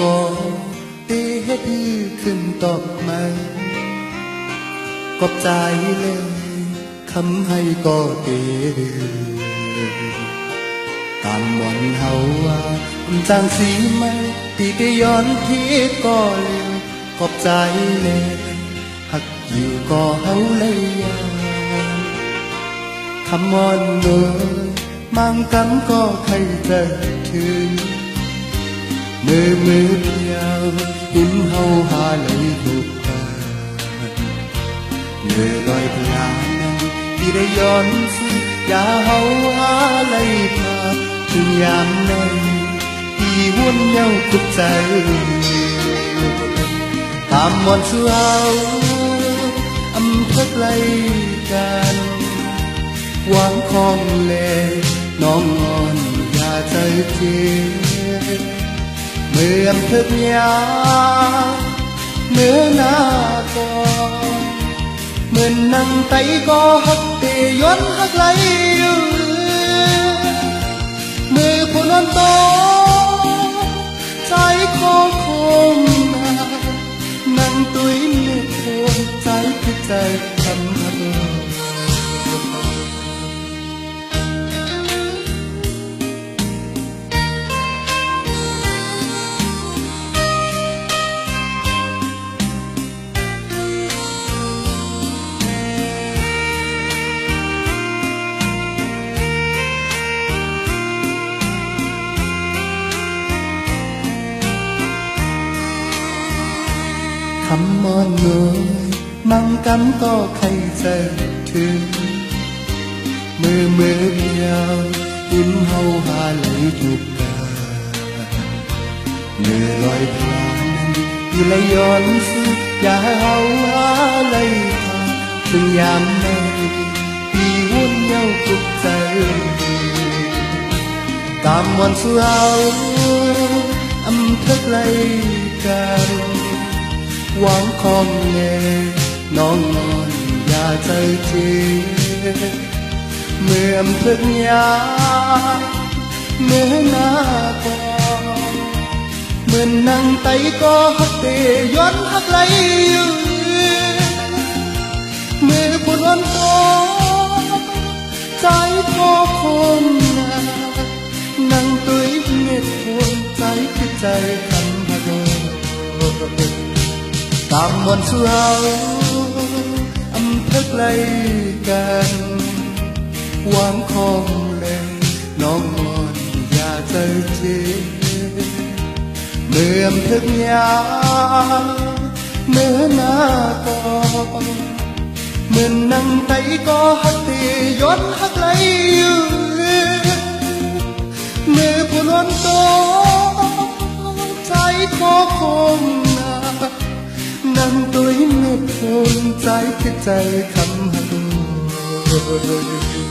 ก็เตเฮ็ดฮือขึ้นตอบมาก็ใจเลยคำให้ก็เตตามวันเฮาว่าจางสีไม่ตีก็ย้อนทีก็เร็วขอบใจเลยหักอยู่ก็เฮาเลยยาคำมอนเนยมังกำก็ใครจะถึง มือมือเพียวหิมเฮาหาเลยถูกตาเนื้อลอยพลางนั้นที่ได้ย้อนสิอย่าเฮาหาเลย พาถึงยามนั้นที่หุ่นเย้ากุบใจ คำมอนเนยมังกำก็ใครจะถึง มือมือเพียวยิ้มเฮาหาไหลทุกกาเมื่อลอยพลางที่ไหลย้อนสุดอย่าเฮาหาไหลทางถึงยามนั้นที่วุ่นเย้าทุกใจตามวันสู่เฮาอำเภอไกลกัน หวังคองแน่น้องนอนอย่าใจเจ็บเมื่อเพิ่งยาเมื่อหน้าก่อนเมื่อนั่งไตก็หักเตย้อนหักไหลอยู่เมื่อปวดวันโตใจโคคมนานั่งตุยเม็ดโคนใจคือใจ ตามวันสู่เฮาอำเภอไกลกันวังคองเลงน้องมอนอย่าใจเจ็บเมื่อเพิกยาเมื่อหน้ากอนเมื่อนั่งไตก็หักตีย้อนหักไหลอยู่เมื่อผู้นอนโตใจขอคง นานั่งตัวเม็ด